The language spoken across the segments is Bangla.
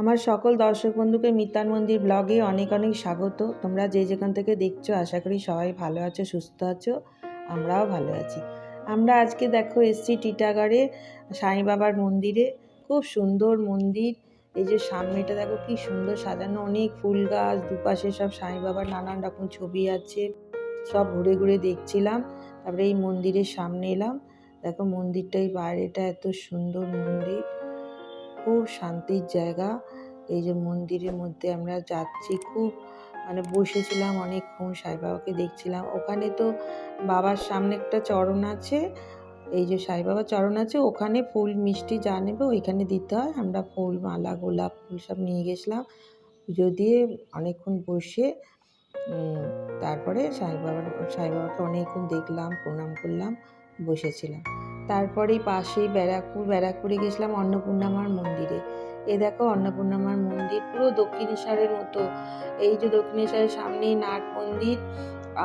আমার সকল দর্শক বন্ধুকে মিতান মন্দির ব্লগে অনেক অনেক স্বাগত। তোমরা যে যেখান থেকে দেখছ, আশা করি সবাই ভালো আছো, সুস্থ আছো, আমরাও ভালো আছি। আমরা আজকে দেখো এসছি টিটাগড়ে, সাই বাবার মন্দিরে। খুব সুন্দর মন্দির। এই যে সামনেটা দেখো কি সুন্দর সাজানো, অনেক ফুল গাছ, দুপাশে সব সাই বাবার নানান রকম ছবি আছে। সব ঘুরে ঘুরে দেখছিলাম, তারপরে এই মন্দিরের সামনে এলাম। দেখো মন্দিরটা এই বাইরেটা এত সুন্দর মন্দির। খুব শান্তির জায়গা। এই যে মন্দিরের মধ্যে আমরা যাচ্ছি, খুব মানে বসেছিলাম অনেকক্ষণ, সাই বাবাকে দেখছিলাম। ওখানে তো বাবার সামনে একটা চরণ আছে। এই যে সাই বাবার চরণ আছে, ওখানে ফুল মিষ্টি যা নেবে ওইখানে দিতে হয়। আমরা ফুল, মালা, গোলাপ ফুল সব নিয়ে গেছিলাম। পুজো দিয়ে অনেকক্ষণ বসে তারপরে সাই বাবার, সাই বাবাকে অনেকক্ষণ দেখলাম, প্রণাম করলাম, বসেছিলাম। তারপরে পাশেই ব্যারাকপুর, ব্যারাকপুরে গেছিলাম অন্নপূর্ণামার মন্দিরে। এ দেখো অন্নপূর্ণামার মন্দির, পুরো দক্ষিণেশ্বরের মতো। এই যে দক্ষিণেশ্বরের সামনেই নাট মন্দির,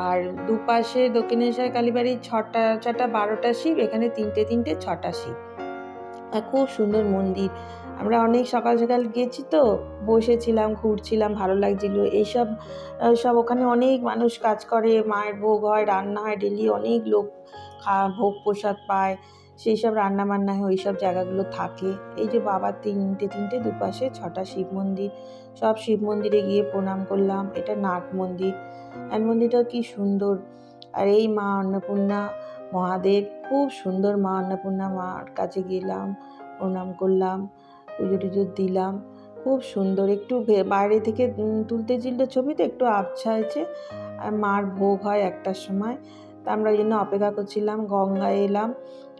আর দুপাশে দক্ষিণেশ্বর কালীবাড়ির ছটা ছটা, বারোটা শিব, এখানে তিনটে তিনটে, ছটা শিব। খুব সুন্দর মন্দির। আমরা অনেক সকাল সকাল গেছি তো, বসেছিলাম, ঘুরছিলাম, ভালো লাগছিল। এইসব সব ওখানে অনেক মানুষ কাজ করে, মায়ের ভোগ হয়, রান্না হয় ডেলি অনেক লোক খা- ভোগ প্রসাদ পায়। সেই সব রান্না বান্না হয় ওই সব জায়গাগুলো থাকে। এই যে বাবার তিনটে তিনটে দুপাশে ছটা শিব মন্দির, সব শিব মন্দিরে গিয়ে প্রণাম করলাম। এটা নাট মন্দির। নাট মন্দিরটা কি সুন্দর। আর এই মা অন্নপূর্ণা মহাদেব, খুব সুন্দর মা অন্নপূর্ণা মার কাছে গেলাম, প্রণাম করলাম। পুজো টুজো দিলাম। খুব সুন্দর। একটু বাইরে থেকে তুলতে তুলতে ছবি তো একটু আবছা হয়েছে আর মার ভোগ হয় একটার সময়। তা আমরা ওই জন্য অপেক্ষা করছিলাম, গঙ্গায় এলাম।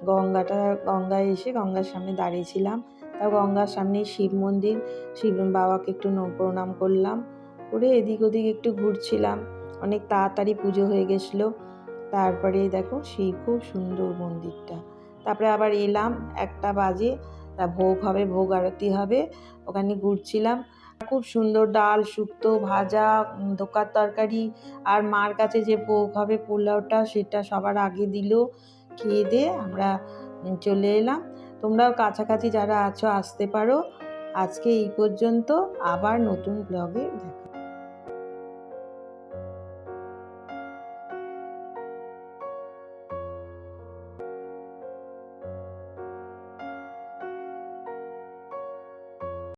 গঙ্গাটা, গঙ্গায় এসে গঙ্গার সামনে দাঁড়িয়েছিলাম তা গঙ্গার সামনে শিব মন্দির। শিব বাবাকে একটু প্রণাম করলাম। করে এদিক ওদিক একটু ঘুরছিলাম। অনেক তাড়াতাড়ি পুজো হয়ে গেছিল। তারপরে দেখো সেই খুব সুন্দর মন্দিরটা। তারপরে আবার এলাম। একটা বাজে তা ভোগ হবে, ভোগ আরতি হবে, ওখানে ঘুরছিলাম। খুব সুন্দর ডাল, শুক্তো, ভাজা ধোকার তরকারি আর মার কাছে যে ভোগ হবে পোলাওটা সেটা সবার আগে দিল। খেয়ে দিয়ে আমরা চলে এলাম। তোমরাও কাছাকাছি যারা আছো আসতে পারো। আজকে এই পর্যন্ত আবার নতুন ব্লগে দেখা